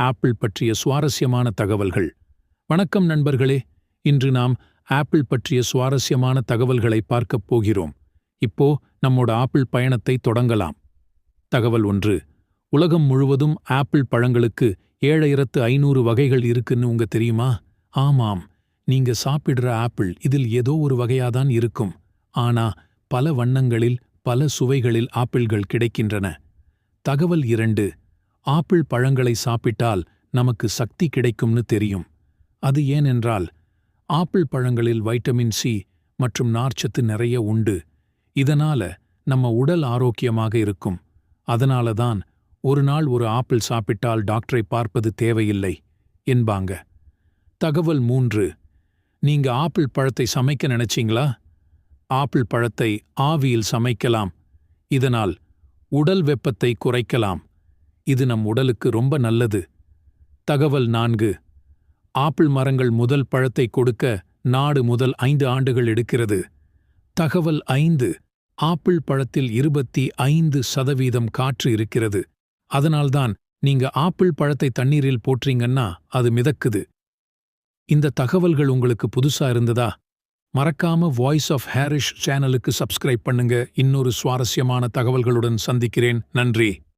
Apple பற்றிய சுவாரஸ்யமான தகவல்கள். வணக்கம் நண்பர்களே இன்று நாம் ஆப்பிள் பற்றிய சுவாரஸ்யமான தகவல்களை பார்க்கப் போகிறோம். இப்போ நம்மோட ஆப்பிள் பயணத்தை தொடங்கலாம். தகவல் ஒன்று உலகம் முழுவதும் ஆப்பிள் பழங்களுக்கு ஏழாயிரத்து ஐநூறு வகைகள் இருக்குன்னு உங்க தெரியுமா? ஆமாம் நீங்க சாப்பிடுற ஆப்பிள் இதில் ஏதோ ஒரு வகையாதான் இருக்கும். ஆனா பல வண்ணங்களில் பல சுவைகளில் ஆப்பிள்கள் கிடைக்கின்றன. தகவல் இரண்டு ஆப்பிள் பழங்களை சாப்பிட்டால் நமக்கு சக்தி கிடைக்கும்னு தெரியும். அது ஏனென்றால் ஆப்பிள் பழங்களில் வைட்டமின் சி மற்றும் நார்ச்சத்து நிறைய உண்டு. இதனால நம்ம உடல் ஆரோக்கியமாக இருக்கும். அதனால தான் ஒரு நாள் ஒரு ஆப்பிள் சாப்பிட்டால் டாக்டரை பார்ப்பது தேவையில்லை என்பாங்க. தகவல் மூன்று நீங்க ஆப்பிள் பழத்தை சமைக்க நினைச்சீங்களா? ஆப்பிள் பழத்தை ஆவியில் சமைக்கலாம். இதனால் உடல் வெப்பத்தை குறைக்கலாம். இது நம் உடலுக்கு ரொம்ப நல்லது. தகவல் நான்கு. ஆப்பிள் மரங்கள் முதல் பழத்தை கொடுக்க நாடு முதல் ஐந்து ஆண்டுகள் எடுக்கிறது. தகவல் ஐந்து. ஆப்பிள் பழத்தில் இருபத்தி ஐந்து சதவீதம் காற்று இருக்கிறது. அதனால்தான் நீங்க ஆப்பிள் பழத்தை தண்ணீரில் போற்றீங்கன்னா அது மிதக்குது. இந்த தகவல்கள் உங்களுக்கு புதுசா இருந்ததா? மறக்காம வாய்ஸ் ஆஃப் ஹேரிஷ் சேனலுக்கு சப்ஸ்கிரைப் பண்ணுங்க. இன்னொரு சுவாரஸ்யமான தகவல்களுடன் சந்திக்கிறேன். நன்றி.